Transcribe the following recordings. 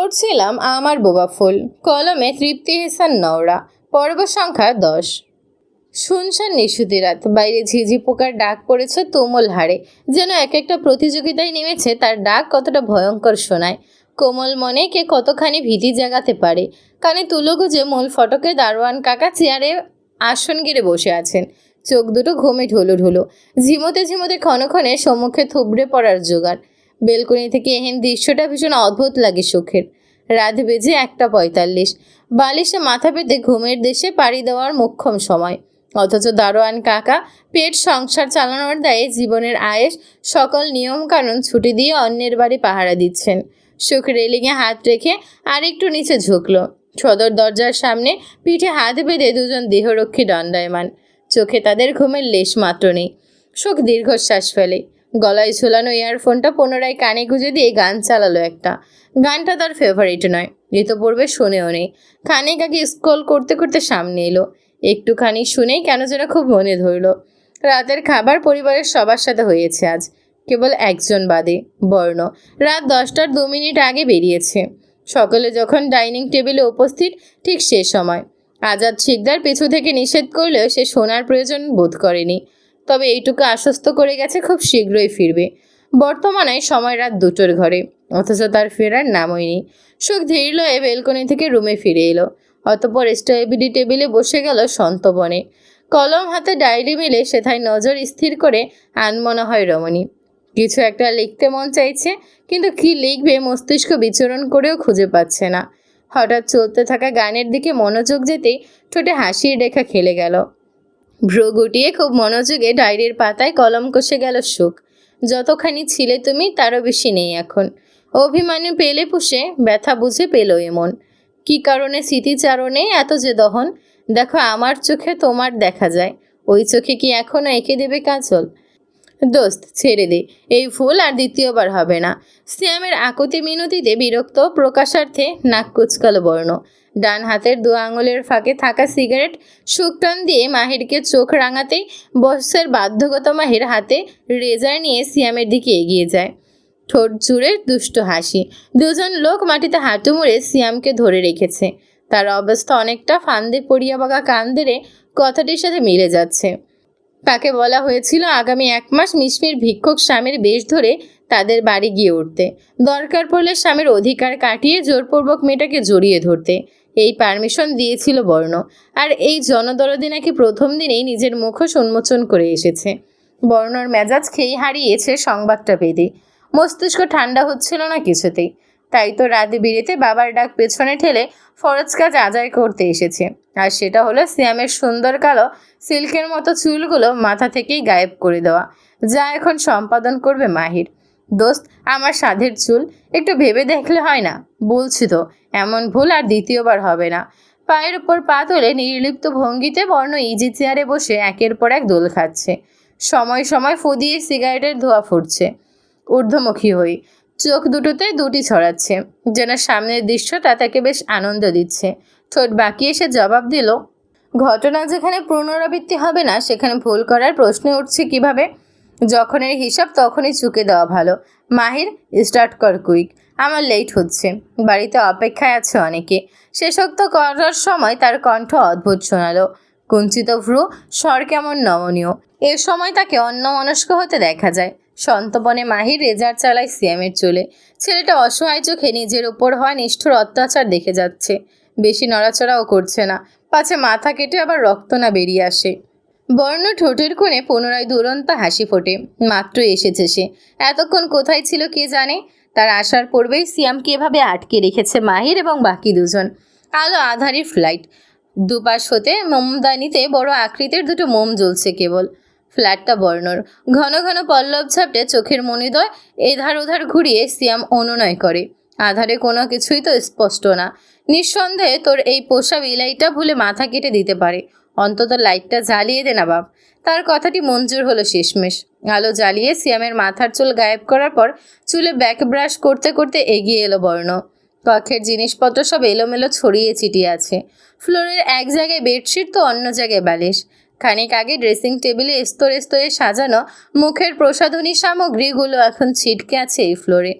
পড়ছিলাম আমার বোবা ফুল। কলমে তৃপ্তি হেসান নওরা, পর্ব সংখ্যা দশ। শুনশান নিশুতি রাত, বাইরে ঝিঝি পোকার ডাক পড়েছে তুমুল হাড়ে যেন এক একটা প্রতিযোগিতায় নেমেছে তার ডাক কতটা ভয়ঙ্কর শোনায়। কোমল মনে কে কতখানি ভীতি জাগাতে পারে। কানে তুলো গুজে মূল ফটকে দারোয়ান কাকা চেয়ারে আসন গেড়ে বসে আছেন। চোখ দুটো ঘুমে ঢুলো ঢুলো। ঝিমোতে ঝিমোতে ক্ষণক্ষণে সম্মুখে থুবড়ে পড়ার জোগাড়। বেলকনি থেকে এহেন দৃশ্যটা ভীষণ অদ্ভুত লাগে সুখের। রাত বেজে একটা পঁয়তাল্লিশ। বালিশে মাথা পেতে ঘুমের দেশে পাড়ি দেওয়ার মোক্ষম সময়। অথচ দারোয়ান কাকা পেট সংসার চালানোর দায়ে জীবনের আয়েস সকল নিয়মকানুন ছুটি দিয়ে অন্যের বাড়ি পাহারা দিচ্ছেন। সুখ রেলিংয়ে হাত রেখে আর একটু নিচে ঝুঁকল। সদর দরজার সামনে পিঠে হাত বেঁধে দুজন দেহরক্ষী দণ্ডায়মান। চোখে তাদের ঘুমের লেশ মাত্র নেই। সুখ দীর্ঘশ্বাস ফেলে। গলায় ঝোলানো ইয়ারফোনটা পুনরায় কানে গুঁজে দিয়ে গান চালালো একটা। গানটা তার ফেভারিট নয় ঋতুপূর্বে শুনেও নেই। খানিক আগে স্ক্রল করতে করতে সামনে এলো। একটুখানি শুনেই কেন যেন খুব মনে ধরলো। রাতের খাবার পরিবারের সবার সাথে হয়েছে আজ। কেবল একজন বাদে, বর্ণ। রাত দশটার দু মিনিট আগে বেরিয়েছে। সকলে যখন ডাইনিং টেবিলে উপস্থিত, ঠিক সে সময়। আজাদ শিকদার পিছু থেকে নিষেধ করলেও সে শোনার প্রয়োজন বোধ করেনি। তবে এইটুকু আশ্বস্ত করে গেছে খুব শীঘ্রই ফিরবে। বর্তমানে সময় রাত দুটোর ঘরে। অথচ তার ফেরার নামই নেই। সুখ ধীর লয়ে বেলকনি থেকে রুমে ফিরে এলো। অতপর স্টাইবিডি টেবিলে বসে গেল সন্তবনে কলম হাতে ডায়েরি মিলে সেথায় নজর স্থির করে আনমনা হয় রমণী। কিছু একটা লিখতে মন চাইছে, কিন্তু কি লিখবে মস্তিষ্ক বিচরণ করেও খুঁজে পাচ্ছে না। হঠাৎ চলতে থাকা গানের দিকে মনোযোগ যেতেই ঠোঁটে হাসির রেখা খেলে গেল। ভ্রু গুটিয়ে খুব মনোযোগে ডায়েরির পাতায় কলম কষে গেল সুখ। যতখানি ছিলে তুমি, তারও বেশি নেই এখন। অভিমানে পেলে পুষে, ব্যথা বুঝে পেল এমন কি কারণে স্মৃতিচারণে এত যে দহন? দেখো, আমার চোখে তোমার দেখা যায়। ওই চোখে কি এখনও এঁকে দেবে কাজল? দোস্ত, ছেড়ে দে। এই ফুল আর দ্বিতীয়বার হবে না। শ্যামের আকুতি মিনতিতে বিরক্ত প্রকাশার্থে নাক কুচকালো বর্ণ। ডান হাতের দু আঙুলের ফাঁকে থাকা সিগারেট শুকটান দিয়ে মাহিরকে চোখ রাঙাতেই বসের বাধ্যগত মাহির হাতে রেজার নিয়ে সিয়ামের দিকে এগিয়ে যায়। ঠোঁট জুড়ে দুষ্ট হাসি। দুজন লোক মাটিতে হাঁটু মুড়ে সিয়ামকে ধরে রেখেছে। তার অবস্থা অনেকটা ফান্দে পড়িয়া বাগা কান্দেরে কথাটির সাথে মিলে যাচ্ছে। তাকে বলা হয়েছিল আগামী এক মাস মিশমির ভিক্ষুক স্বামীর বেশ ধরে তাদের বাড়ি গিয়ে উঠতে। দরকার পড়লে স্বামীর অধিকার কাটিয়ে জোরপূর্বক মেয়েটাকে জড়িয়ে ধরতে। এই পারমিশন দিয়েছিল বর্ণ। আর এই জনদরদি নাকি প্রথম দিনেই নিজের মুখোশ উন্মোচন করে এসেছে। বর্ণর মেজাজ খেয়ে হারিয়েছে সংবাদটা পেতে। মস্তিষ্ক ঠান্ডা হচ্ছিল না কিছুতেই। তাই তো রাত বিরেতে বাবার ডাক পেছনে ঠেলে ফরজ কাজ আদায় করতে এসেছে। আর সেটা হলো সিয়ামের সুন্দর কালো সিল্কের মতো চুলগুলো মাথা থেকেই গায়েব করে দেওয়া। যা এখন সম্পাদন করবে মাহির। দোস্ত, আমার সাধের চুল একটু ভেবে দেখলে হয় না? বলছি তো, এমন ভুল আর দ্বিতীয়বার হবে না। পায়ের উপর পা তুলে নির্লিপ্ত ভঙ্গিতে বর্ণ ইজি চেয়ারে বসে একের পর এক দোল খাচ্ছে। সময় সময় ফুদিয়ে সিগারেটের ধোয়া ফুটছে। ঊর্ধ্বমুখী হই। চোখ দুটোতে দুটি ছড়াচ্ছে। যেন সামনের দৃশ্যটা তাকে বেশ আনন্দ দিচ্ছে। ঠোঁট বাঁকিয়ে সে জবাব দিল, ঘটনা যেখানে পুনরাবৃত্তি হবে না, সেখানে ভুল করার প্রশ্ন উঠছে কীভাবে? যখনের হিসাব তখনই চুকে দেওয়া ভালো। মাহির, স্টার্ট কর কুইক। আমার লেট হচ্ছে। বাড়িতে অপেক্ষায় আছে অনেকে। শেষোক্ত করার সময় তার কণ্ঠ অদ্ভুত শোনালো। কুঞ্চিত ভ্রু, স্বর কেমন নমনীয়। এ সময় তাকে অন্যমনস্ক হতে দেখা যায়। সন্তপনে মাহির রেজার চালায় সিয়ামের চুলে। ছেলেটা অসহায় চোখে নিজের ওপর হয় নিষ্ঠুর অত্যাচার দেখে যাচ্ছে। বেশি নড়াচড়াও করছে না। পাছে মাথা কেটে আবার রক্ত না বেরিয়ে আসে। বর্ণ ঠোঁটের কোণে পুনরায় দুরন্ত হাসি ফোটে। মাত্র এসেছে সে। এতক্ষণ কোথায় ছিল কে জানে? তার আসার পূর্বেই সিয়ামকে এভাবে আটকে রেখেছে মাহির এবং বাকি দুজন। আলো আধারি ফ্লাইট দুপাশ হতে মোমদানিতে বড় আকৃতির দুটো মোম জ্বলছে কেবল। ফ্ল্যাটটা বর্ণর। ঘন ঘন পল্লব ঝাপটে চোখের মনিদয়, এধার ওধার ঘুরিয়ে সিয়াম অনুনয় করে। আধারে কোনো কিছুই তো স্পষ্ট না। নিঃসন্দেহে তোর এই পোষা বিলাইটা ভুলে মাথা কেটে দিতে পারে। অন্তত লাইটটা জ্বালিয়ে দে না, বাপ। তার কথাটি মঞ্জুর হলো শেষমেশ। আলো জ্বালিয়ে সিয়ামের মাথার চুল গায়েব করার পর চুলে ব্যাক ব্রাশ করতে করতে এগিয়ে এলো বর্ণ। কক্ষের জিনিসপত্র সব এলোমেলো ছড়িয়ে ছিটিয়ে আছে। ফ্লোরের এক জায়গায় বেডশিট তো অন্য জায়গায় বালিশ। খানিক আগে ড্রেসিং টেবিলে স্তরে স্তরে সাজানো মুখের প্রসাধনী সামগ্রীগুলো এখন ছিটকে আছে এই ফ্লোরে।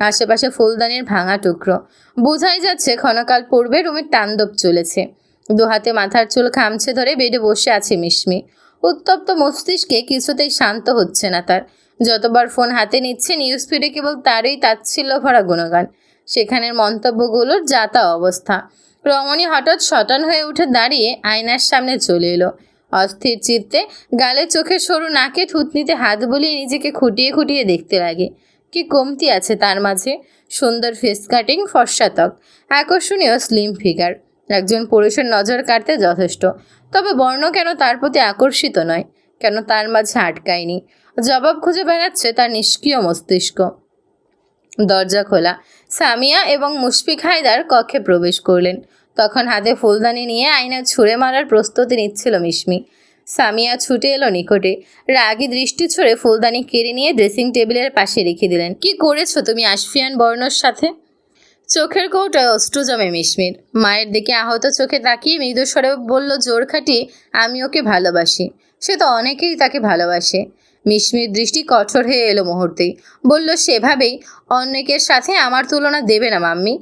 আশেপাশে ফুলদানির ভাঙা টুকরো। বোঝাই যাচ্ছে ক্ষণকাল পূর্বে রুমের তাণ্ডব চলেছে। দুহাতে মাথার চুল খামছে ধরে বেডে বসে আছে মিশমি। উত্তপ্ত মস্তিষ্কে কিছুতেই শান্ত হচ্ছে না তার। যতবার ফোন হাতে নিচ্ছে নিউজ ফিডে কেবল তারই তাচ্ছিল্য ভরা গুণগান। সেখানের মন্তব্যগুলোর যাতা অবস্থা। রমণী হঠাৎ শটান হয়ে উঠে দাঁড়িয়ে আয়নার সামনে চলে এলো। অস্থির চিত্তে গালে চোখে সরু নাকে থুতনিতে হাত বলিয়ে নিজেকে খুঁটিয়ে খুঁটিয়ে দেখতে লাগে। কি কমতি আছে তার মাঝে? সুন্দর ফেস কাটিং ফর্সা ত্বক আকর্ষণীয় স্লিম ফিগার একজন পুরুষের নজর কাটতে যথেষ্ট। তবে বর্ণ কেন তার প্রতি আকর্ষিত নয়? কেন তার মাঝে আটকায়নি? জবাব খুঁজে বেড়াচ্ছে তার নিষ্ক্রিয় মস্তিষ্ক। দরজা খোলা। সামিয়া এবং মুশফিক হায়দার কক্ষে প্রবেশ করলেন। তখন হাতে ফুলদানি নিয়ে আয়না ছুঁড়ে মারার প্রস্তুতি নিচ্ছিল মিশমি সামিয়া ছুটে এলো নিকটে। রাগী দৃষ্টি ছুড়ে ফুলদানি কেড়ে নিয়ে ড্রেসিং টেবিলের পাশে রেখে দিলেন। কি করেছ তুমি আশফিয়ান বর্ণর সাথে? চোখের কৌটায় অষ্টু জমে মিশমির মায়ের দিকে আহত চোখে তাকিয়ে মৃদুস্বরে বলল, জোর খাটিয়ে আমি ওকে ভালোবাসি। সে তো অনেকেই তাকে ভালোবাসে। মিশমির দৃষ্টি কঠোর হয়ে এলো মুহূর্তেই। বলল, সেভাবেই অনেকের সাথে আমার তুলনা দেবে না, mummy.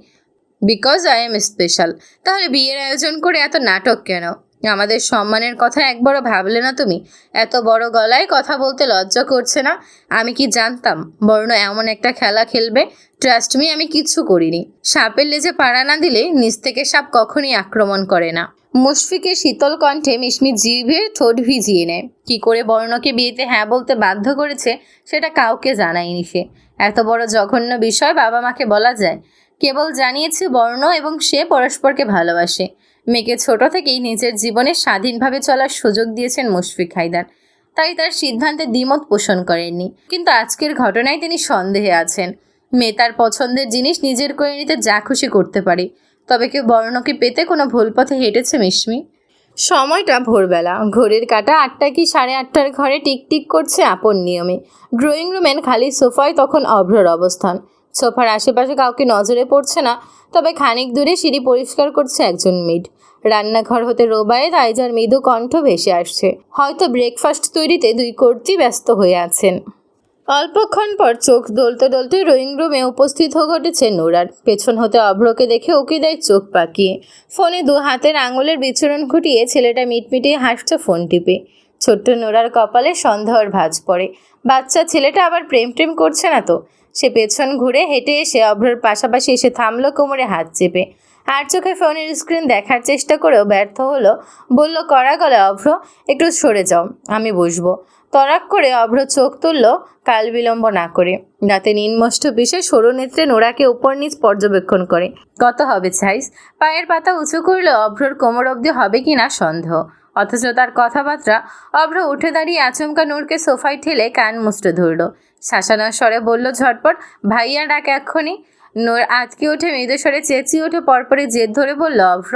Because I am special তাহলে বিয়ের আয়োজন করে এত নাটক কেন? আমাদের সম্মানের কথা একবারও ভাবলে না তুমি? এত বড় গলায় কথা বলতে লজ্জা করছে না? আমি কি জানতাম? বর্ণ এমন একটা খেলা খেলবে? ট্রাস্ট মি আমি কিচ্ছু করিনি। সাপের লেজে পাড়া না দিলে নিচ থেকে সাপ কখনই আক্রমণ করে না। মুশফিকের শীতল কণ্ঠে মিশমি জিভে ঠোঁট ভিজিয়ে নেয়। কি করে বর্ণকে বিয়েতে হ্যাঁ বলতে বাধ্য করেছে, সেটা কাউকে জানায়নি সে। এত বড় জঘন্য বিষয় বাবা মাকে বলা যায়। কেবল জানিয়েছে বর্ণ এবং সে পরস্পরকে ভালোবাসে। মেয়েকে ছোট থেকেই নিজের জীবনে স্বাধীনভাবে চলার সুযোগ দিয়েছেন মুশফিক হায়দার। তাই তার সিদ্ধান্তে দ্বিমত পোষণ করেননি। কিন্তু আজকের ঘটনায় তিনি সন্দেহে আছেন। মেয়ে তার পছন্দের জিনিস নিজের করে নিতে যা খুশি করতে পারে। তবে কেউ বর্ণকে পেতে কোনো ভুল পথে হেঁটেছে মিশমি সময়টা ভোরবেলা। ঘড়ির কাটা আটটা কি সাড়ে আটটার ঘরে টিকটিক করছে আপন নিয়মে। ড্রয়িং রুমের খালি সোফায় তখন অভ্রর অবস্থান। সোফার আশেপাশে কাউকে নজরে পড়ছে না, তবে খানিক দূরে সিঁড়ি পরিষ্কার করছে একজন মেড। রান্নাঘর হতে রোবায়েত আইজার মৃদু কণ্ঠ ভেসে আসছে। হয়তো ব্রেকফাস্ট তৈরিতে দুই কর্তি ব্যস্ত হয়ে আছেন। অল্পক্ষণ পর চোখ দলতে দলতে ড্রয়িং রুমে উপস্থিত ঘটেছে নোরার। পেছন হতে অভ্রকে দেখে ওকে দেয় চোখ পাকিয়ে। ফোনে দু হাতের আঙুলের বিচরণ ঘটিয়ে ছেলেটা মিটমিটিয়ে হাসছে ফোন টিপে। ছোট্ট নোরার কপালে সন্দেহর ভাঁজ পড়ে। বাচ্চা ছেলেটা আবার প্রেম প্রেম করছে না তো? সে পেছন ঘুরে হেঁটে এসে অভ্রর পাশাপাশি এসে থামলো কোমরে হাত চেপে। আর চোখে ফোনের স্ক্রিন দেখার চেষ্টা করেও ব্যর্থ হলো। বলল, কড়া গলে অভ্র, একটু সরে যাও, আমি বসবো। তরাক করে অভ্র চোখ তুলল, কাল বিলম্ব না করে। রাতে নিম্নষ্ট পিসে সরু নেত্রে নোরাকে উপর নিচ পর্যবেক্ষণ করে। কত হবে, ছাইস? পায়ের পাতা উঁচু করলে অভ্রর কোমর অবধি হবে কি না সন্দেহ। অথচ তার কথাবার্তা অভ্র উঠে দাঁড়িয়ে আচমকা নূরকে সোফায় ঠেলে কান মুষ্টে ধরল। শাসানোর স্বরে বলল, ঝটপট, ভাইয়া ডাক এক্ষুনি। নূর আটকে উঠে মৃদুস্বরে চেঁচিয়ে উঠে পরপরে জেদ ধরে বলল, অভ্র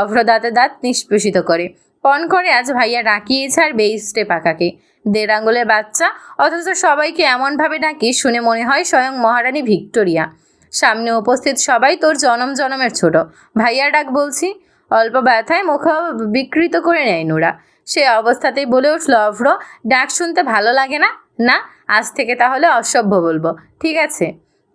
অভ্র দাঁতে দাঁত নিষ্পেষিত করে। পণ করে আজ ভাইয়া ডাকিয়েছে আর বেইস্টে পাকাকে। দেড় আঙ্গুলের বাচ্চা, অথচ সবাইকে এমনভাবে ডাকি শুনে মনে হয় স্বয়ং মহারানী ভিক্টোরিয়া। সামনে উপস্থিত সবাই তোর জনম জনমের ছোট। ভাইয়ার ডাক বলছি অল্প ব্যথায় মুখ বিকৃত করে নেয় নোরা। সে অবস্থাতেই বলে উঠল, অভ্র, ডাক শুনতে ভালো লাগে না? না, আজ থেকে তাহলে অসভ্য বলব, ঠিক আছে।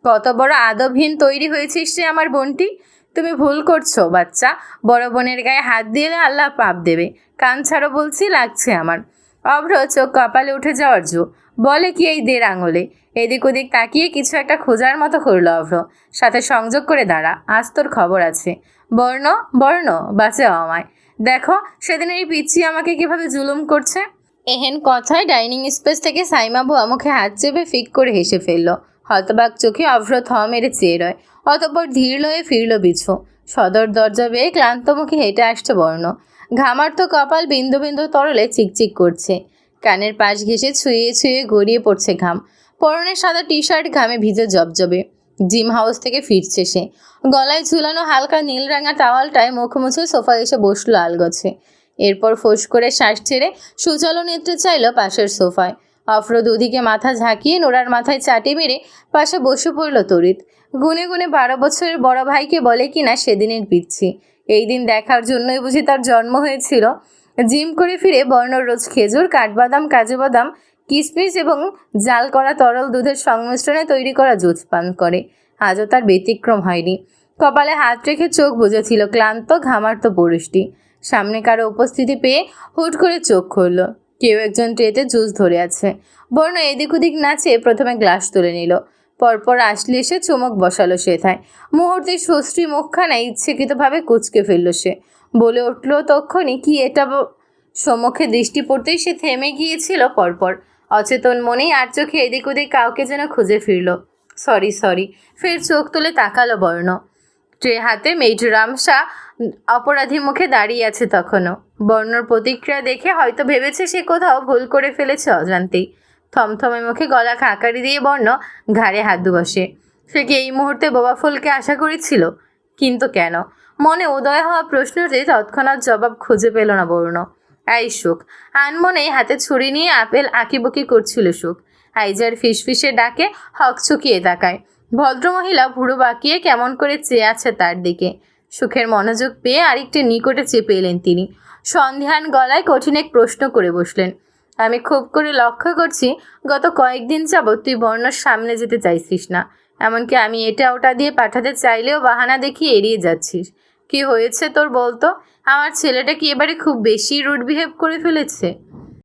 কত বড় আদবহীন তৈরি হয়েছিস রে আমার বোনটি। তুমি ভুল করছ, বাচ্চা। বড় বোনের গায়ে হাত দিলে আল্লাহ পাপ দেবে। কান ছাড়ো বলছি, লাগছে আমার। অভ্র চোখ কপালে উঠে যাওয়ার জো। বলে কি এই দের আঙুলে? এদিক ওদিক তাকিয়ে কিছু একটা খোঁজার মতো করল অভ্র। সাথে সংযোগ করে দাঁড়া, আজ তোর খবর আছে। বর্ণ বর্ণ, বাঁচাও আমায়। দেখো সেদিন এই পিচ্ছি আমাকে কীভাবে জুলুম করছে। এহেন কথায় ডাইনিং স্পেস থেকে সাইমা বুয়া মুখে হাত চেপে ফিক করে হেসে ফেলল। হতবাক চোখে অভ্র থ মেরে চেয়ে রয়। অতপর ধীর লয়ে ফিরল বিছু। সদর দরজা বেয়ে ক্লান্ত মুখে হেঁটে আসছে বর্ণ। ঘামার্ত কপাল বিন্দু বিন্দু তরলে চিকচিক করছে। কানের পাশ ঘেঁষে ছুঁয়ে ছুঁয়ে গড়িয়ে পড়ছে ঘাম। পরনের সাদা টি শার্ট ঘামে ভিজে জবজবে। জিম হাউস থেকে ফিরছে সে। গলায় ঝুলানো হালকা নীল রাঙা টাওয়ালটায় মুখ মুছে সোফায় এসে বসল আলগছে এরপর ফোঁস করে শ্বাস ছেড়ে সুচল নেত্রে চাইল পাশের সোফায়। অফরোদ ওদিকে মাথা ঝাঁকিয়ে নোরার মাথায় চাটি মেরে পাশে বসে পড়ল তরিত গুনে গুনে বারো বছরের বড় ভাইকে বলে কিনা সেদিনের পিচ্ছি। এই দিন দেখার জন্যই বুঝি তার জন্ম হয়েছিল। জিম করে ফিরে বর্ণ রোজ খেজুর, কাঠবাদাম কাজু বাদাম কিসমিস এবং জাল করা তরল দুধের সংমিশ্রণে তৈরি করা জুস পান করে। আজও তার ব্যতিক্রম হয়নি। কপালে হাত রেখে চোখ বুঝেছিল ক্লান্ত, ঘামার্ত পুরুষটি। সামনে কারও উপস্থিতি পেয়ে হুট করে চোখ খুলল। কেউ একজন ট্রেতে জুস ধরে আছে। বর্ণ এদিক ওদিক নাচে প্রথমে গ্লাস তুলে নিল। পরপর আসলে এসে চুমক বসালো সেথায়। মুহূর্তে সুশ্রী মুখখানা ইচ্ছেকৃতভাবে কুচকে ফেলল সে। বলে উঠল, তক্ষণি কি এটা সম্মুখে দৃষ্টি পড়তেই সে থেমে গিয়েছিল পরপর। অচেতন মনেই আর চোখে এদিক ওদিক কাউকে যেন খুঁজে ফিরল। Sorry sorry. ফের চোখ তুলে তাকালো বর্ণ। ট্রে হাতে মেজ রামসা অপরাধী মুখে দাঁড়িয়ে আছে তখনও। বর্ণর প্রতিক্রিয়া দেখে হয়তো ভেবেছে সে কোথাও ভুল করে ফেলেছে অজান্তেই। থমথমে মুখে গলা খাকারি দিয়ে বর্ণ ঘাড়ে হাত বসে সে কি এই মুহূর্তে বোবা ফুলকে আশা করেছিল? কিন্তু কেন? মনে উদয় হওয়া প্রশ্নটি তৎক্ষণাৎ জবাব খুঁজে পেল না বর্ণ। এই সুখ। আনমনেই হাতে ছুরি নিয়ে আপেল আঁকিবুকি করছিল সুখ। আইজার ফিসফিসে ডাকে, হক চুকিয়ে তাকায়। ভদ্রমহিলা ভুড়ো বাঁকিয়ে কেমন করে চেয়ে আছে তার দিকে। সুখের মনোযোগ পেয়ে আরেকটি নিকটে চেপে এলেন তিনি। সন্ধ্যান গলায় কঠিন এক প্রশ্ন করে বসলেন। আমি খুব করে লক্ষ্য করছি, গত কয়েকদিন যাবৎ তুই বর্ণর সামনে যেতে চাইছিস না। এমনকি আমি এটা ওটা দিয়ে পাঠাতে চাইলেও বাহানা দেখিয়ে এড়িয়ে যাচ্ছিস। কি হয়েছে তোর বলতো? আমার ছেলেটা কি এবারে খুব বেশি রুড বিহেভ করে ফেলেছে?